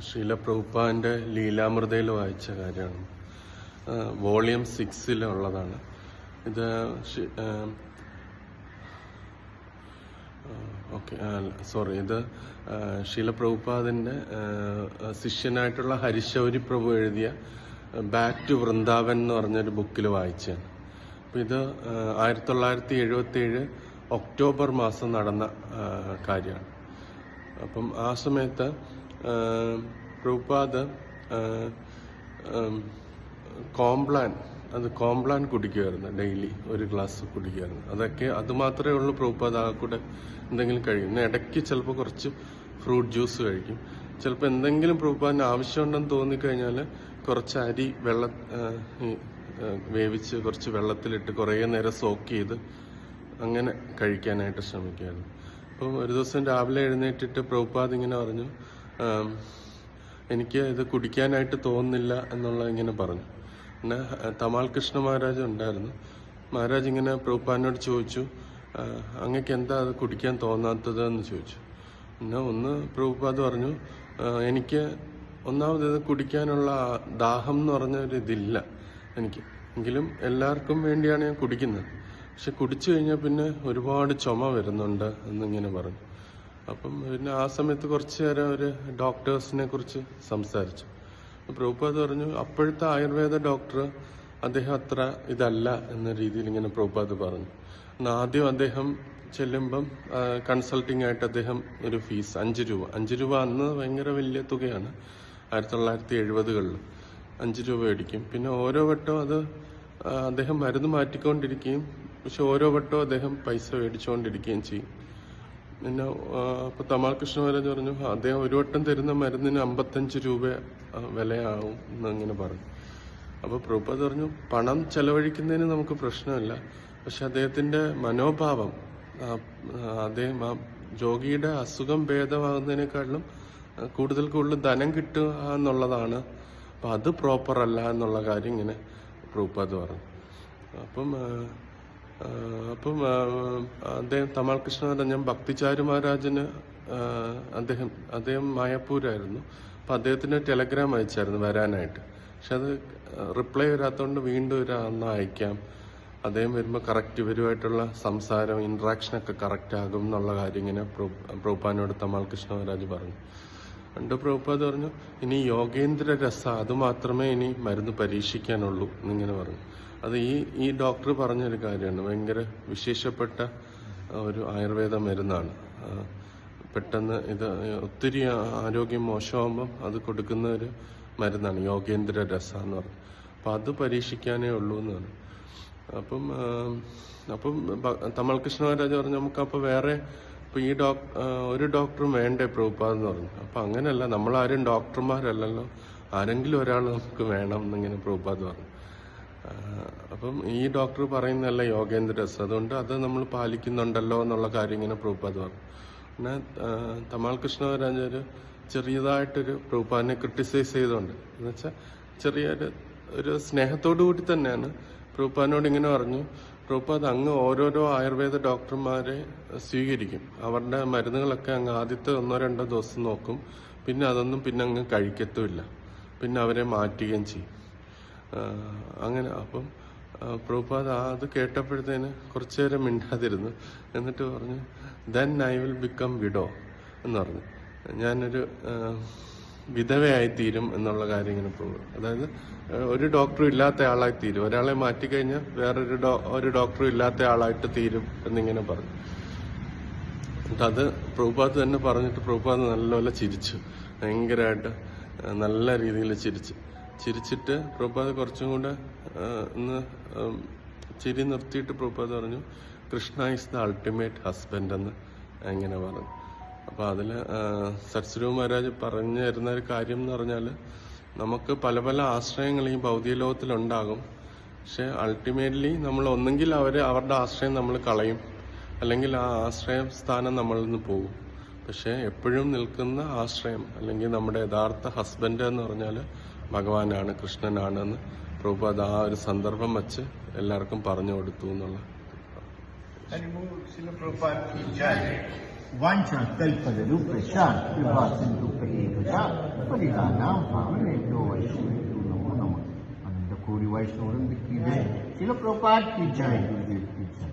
ശീല പ്രഭുപ്പാന്റെ ലീലാമൃതയിൽ വായിച്ച കാര്യമാണ്. വോളിയം സിക്സിലുള്ളതാണ്. ഇത് ഓക്കെ സോറി ഇത് ആ, ശീല പ്രഭുപാദിന്റെ ആ, ശിഷ്യനായിട്ടുള്ള ഹരിശൗരി പ്രഭു എഴുതിയ ബാക്ക് ടു വൃന്ദാവൻ എന്ന് പറഞ്ഞൊരു ബുക്കിൽ വായിച്ചതാണ്. അപ്പം ഇത് ആയിരത്തി തൊള്ളായിരത്തി എഴുപത്തി ഏഴ് ഒക്ടോബർ മാസം നടന്ന കാര്യമാണ്. അപ്പം ആ സമയത്ത് പ്രഭുപാദ് കോംപ്ലാൻ അത് കോംപ്ലാൻ കുടിക്കുമായിരുന്നു ഡെയിലി. ഒരു ഗ്ലാസ് കുടിക്കുമായിരുന്നു അതൊക്കെ അതുമാത്രമേ ഉള്ളൂ പ്രഭുപാദ് ആ കൂടെ എന്തെങ്കിലും കഴിക്കും. പിന്നെ ഇടയ്ക്ക് ചിലപ്പോൾ കുറച്ച് ഫ്രൂട്ട് ജ്യൂസ് കഴിക്കും. ചിലപ്പോൾ എന്തെങ്കിലും പ്രഭുപാദിന് ആവശ്യമുണ്ടെന്ന് തോന്നിക്കഴിഞ്ഞാൽ കുറച്ച് അരി വെള്ള വേവിച്ച് കുറച്ച് വെള്ളത്തിലിട്ട് കുറേ നേരം സോക്ക് ചെയ്ത് അങ്ങനെ കഴിക്കാനായിട്ട് ശ്രമിക്കുമായിരുന്നു അപ്പോൾ ഒരു ദിവസം രാവിലെ എഴുന്നേറ്റിട്ട് പ്രഭുപാദ് ഇങ്ങനെ പറഞ്ഞു എനിക്ക് ഇത് കുടിക്കാനായിട്ട് തോന്നുന്നില്ല എന്നുള്ള ഇങ്ങനെ പറഞ്ഞു. പിന്നെ തമാൽ കൃഷ്ണ മഹാരാജ് ഉണ്ടായിരുന്നു. മഹാരാജ് ഇങ്ങനെ പ്രഭുപ്പാനോട് ചോദിച്ചു അങ്ങക്ക് എന്താ അത് കുടിക്കാൻ തോന്നാത്തത് എന്ന് ചോദിച്ചു. പിന്നെ ഒന്ന് പ്രഭുപാദ് പറഞ്ഞു എനിക്ക് ഒന്നാമത് ഇത് കുടിക്കാനുള്ള ദാഹം എന്ന് പറഞ്ഞ ഒരു ഇതില്ല എനിക്ക്. എങ്കിലും എല്ലാവർക്കും വേണ്ടിയാണ് ഞാൻ കുടിക്കുന്നത്. പക്ഷെ കുടിച്ചു കഴിഞ്ഞാൽ പിന്നെ ഒരുപാട് ചുമ വരുന്നുണ്ട് എന്നിങ്ങനെ പറഞ്ഞു. അപ്പം പിന്നെ ആ സമയത്ത് കുറച്ച് നേരം ഒരു ഡോക്ടേഴ്സിനെ കുറിച്ച് സംസാരിച്ചു. പ്രഭുപാദ് പറഞ്ഞു അപ്പോഴത്തെ ആയുർവേദ ഡോക്ടർ അദ്ദേഹം അത്ര ഇതല്ല എന്ന രീതിയിൽ ഇങ്ങനെ പ്രഭുപാദ് പറഞ്ഞു. ആദ്യം അദ്ദേഹം ചെല്ലുമ്പം കൺസൾട്ടിംഗ് ആയിട്ട് അദ്ദേഹം ഒരു ഫീസ് അഞ്ച് രൂപ. അഞ്ച് രൂപ അന്ന് ഭയങ്കര വലിയ തുകയാണ്. ആയിരത്തി തൊള്ളായിരത്തി എഴുപതുകളിൽ അഞ്ച് രൂപ മേടിക്കും. പിന്നെ ഓരോ വട്ടവും അത് അദ്ദേഹം മരുന്ന് മാറ്റിക്കൊണ്ടിരിക്കുകയും പക്ഷെ ഓരോ വട്ടവും അദ്ദേഹം പൈസ മേടിച്ചുകൊണ്ടിരിക്കുകയും ചെയ്യും. പിന്നെ അപ്പൊ തമാൽ കൃഷ്ണമഹാരാജ് പറഞ്ഞു അദ്ദേഹം ഒരു വട്ടം തരുന്ന മരുന്നിന് അമ്പത്തഞ്ച് രൂപ വിലയാവും എന്നങ്ങനെ പറഞ്ഞു. അപ്പൊ പ്രഭുപാദ് പറഞ്ഞു പണം ചെലവഴിക്കുന്നതിന് നമുക്ക് പ്രശ്നമില്ല. പക്ഷെ അദ്ദേഹത്തിന്റെ മനോഭാവം അദ്ദേഹം ആ രോഗിയുടെ അസുഖം ഭേദമാകുന്നതിനേക്കാളും കൂടുതൽ കൂടുതൽ ധനം കിട്ടുക എന്നുള്ളതാണ്. അപ്പൊ അത് പ്രോപ്പർ അല്ല എന്നുള്ള കാര്യം ഇങ്ങനെ പ്രഭുപാദ് പറഞ്ഞു. അപ്പം അപ്പം അദ്ദേഹം തമാൽ കൃഷ്ണ ഞാൻ ഭക്തിചാരു മഹാരാജന് അദ്ദേഹം അദ്ദേഹം മായപ്പൂരായിരുന്നു. അപ്പം അദ്ദേഹത്തിന് ടെലഗ്രാം അയച്ചായിരുന്നു വരാനായിട്ട്. പക്ഷെ അത് റിപ്ലൈ വരാത്തതുകൊണ്ട് വീണ്ടും ഒരു അന്ന് അയക്കാം. അദ്ദേഹം വരുമ്പോൾ കറക്റ്റ് ഇവരുമായിട്ടുള്ള സംസാരം ഇൻട്രാക്ഷനൊക്കെ കറക്റ്റ് ആകും എന്നുള്ള കാര്യം ഇങ്ങനെ പ്രഭുപ്പാനോട് തമാൽ കൃഷ്ണ മഹാരാജ് പറഞ്ഞു. പണ്ട് പ്രഭുപാദ് പറഞ്ഞു ഇനി യോഗേന്ദ്ര രസ അത് മാത്രമേ ഇനി മരുന്ന് പരീക്ഷിക്കാനുള്ളൂ എന്നിങ്ങനെ പറഞ്ഞു. അത് ഈ ഈ ഡോക്ടർ പറഞ്ഞൊരു കാര്യമാണ്. ഭയങ്കര വിശേഷപ്പെട്ട ഒരു ആയുർവേദ മരുന്നാണ്. പെട്ടെന്ന് ഇത് ഒത്തിരി ആരോഗ്യം മോശമാകുമ്പം അത് കൊടുക്കുന്ന ഒരു മരുന്നാണ് യോഗേന്ദ്ര രസ എന്ന് പറഞ്ഞു. അപ്പം അത് പരീക്ഷിക്കാനേ ഉള്ളൂ എന്നാണ്. അപ്പം അപ്പം തമിഴ് തമൽ കൃഷ്ണ മഹാരാജ് പറഞ്ഞു നമുക്ക് അപ്പോൾ വേറെ ഇപ്പം ഈ ഡോക് ഒരു ഡോക്ടറും വേണ്ടേ പ്രഭുപാദെന്ന് പറഞ്ഞു. അപ്പം അങ്ങനെയല്ല നമ്മളാരും ഡോക്ടർമാരല്ലല്ലോ. ആരെങ്കിലും ഒരാൾ നമുക്ക് വേണം എന്നിങ്ങനെ പ്രഭുപാദ് പറഞ്ഞു. അപ്പം ഈ ഡോക്ടർ പറയുന്നതല്ല യോഗേന്ദ്ര രസ് അതുകൊണ്ട് അത് നമ്മൾ പാലിക്കുന്നുണ്ടല്ലോ എന്നുള്ള കാര്യം ഇങ്ങനെ പ്രൂപ്പാദ് പറഞ്ഞു. പിന്നെ തമാൽ കൃഷ്ണ മഹാരാജ് ചെറിയതായിട്ടൊരു പ്രൂപ്പാദിനെ ക്രിട്ടിസൈസ് ചെയ്തുകൊണ്ട്. എന്ന് വെച്ചാൽ ചെറിയൊരു ഒരു സ്നേഹത്തോടു കൂടി തന്നെയാണ് പ്രൂപ്പാനോട് ഇങ്ങനെ പറഞ്ഞു പ്രൂപ്പാദ് അങ്ങ് ഓരോരോ ആയുർവേദ ഡോക്ടർമാരെ സ്വീകരിക്കും. അവരുടെ മരുന്നുകളൊക്കെ അങ്ങ് ആദ്യത്തെ ഒന്നോ രണ്ടോ ദിവസം നോക്കും. പിന്നെ അതൊന്നും പിന്നെ അങ്ങ് കഴിക്കത്തുമില്ല. പിന്നെ അവരെ മാറ്റുകയും ചെയ്യും. അങ്ങനെ അപ്പം പ്രഭുപാദ് അത് കേട്ടപ്പോഴത്തേന് കുറച്ചു നേരം മിണ്ടാതിരുന്നു. എന്നിട്ട് പറഞ്ഞു then I will become widow എന്ന് പറഞ്ഞു. ഞാനൊരു ആ, വിധവയായി തീരും എന്നുള്ള കാര്യം ഇങ്ങനെ പോകും അതായത് ഒരു ഡോക്ടറും ഇല്ലാത്ത ആളായി തീരും. ഒരാളെ മാറ്റിക്കഴിഞ്ഞാൽ വേറൊരു ഡോ ഒരു ഡോക്ടറും ഇല്ലാത്ത ആളായിട്ട് തീരും എന്നിങ്ങനെ പറഞ്ഞു. എന്നിട്ട് അത് പ്രഭുപാദ് തന്നെ പറഞ്ഞിട്ട് പ്രഭുപാദ് നല്ലപോലെ ചിരിച്ചു. ഭയങ്കരമായിട്ട് നല്ല രീതിയിൽ ചിരിച്ചു. ചിരിച്ചിട്ട് പ്രഭാത് കുറച്ചും കൂടെ ഒന്ന് ചിരി നിർത്തിയിട്ട് പ്രഭാത് പറഞ്ഞു Krishna is the ultimate husband എന്ന് ഇങ്ങനെ പറഞ്ഞു. അപ്പൊ അതിൽ സത്സരൂ മഹാരാജ് പറഞ്ഞു തരുന്ന ഒരു കാര്യം എന്ന് പറഞ്ഞാൽ നമുക്ക് പല പല ആശ്രയങ്ങൾ ഈ ഭൗതിക ലോകത്തിലുണ്ടാകും പക്ഷെ അൾട്ടിമേറ്റ്ലി നമ്മൾ ഒന്നെങ്കിൽ അവർ അവരുടെ ആശ്രയം നമ്മൾ കളയും. അല്ലെങ്കിൽ ആ ആശ്രയ സ്ഥാനം നമ്മളിൽ നിന്ന് പോകും. പക്ഷെ എപ്പോഴും നിൽക്കുന്ന ആശ്രയം അല്ലെങ്കിൽ നമ്മുടെ യഥാർത്ഥ ഹസ്ബൻഡ് എന്ന് പറഞ്ഞാൽ ഭഗവാനാണ് കൃഷ്ണനാണ് എന്ന് പ്രഭുപാദ് ആ ഒരു സന്ദർഭം വെച്ച് എല്ലാവർക്കും പറഞ്ഞു കൊടുത്തു എന്നുള്ള Harimu Srila Prabhupada ki jai. वाञ्छा कल्पतरुभ्यश्च कृपा सिन्धुभ्येव च Alhamdulillah,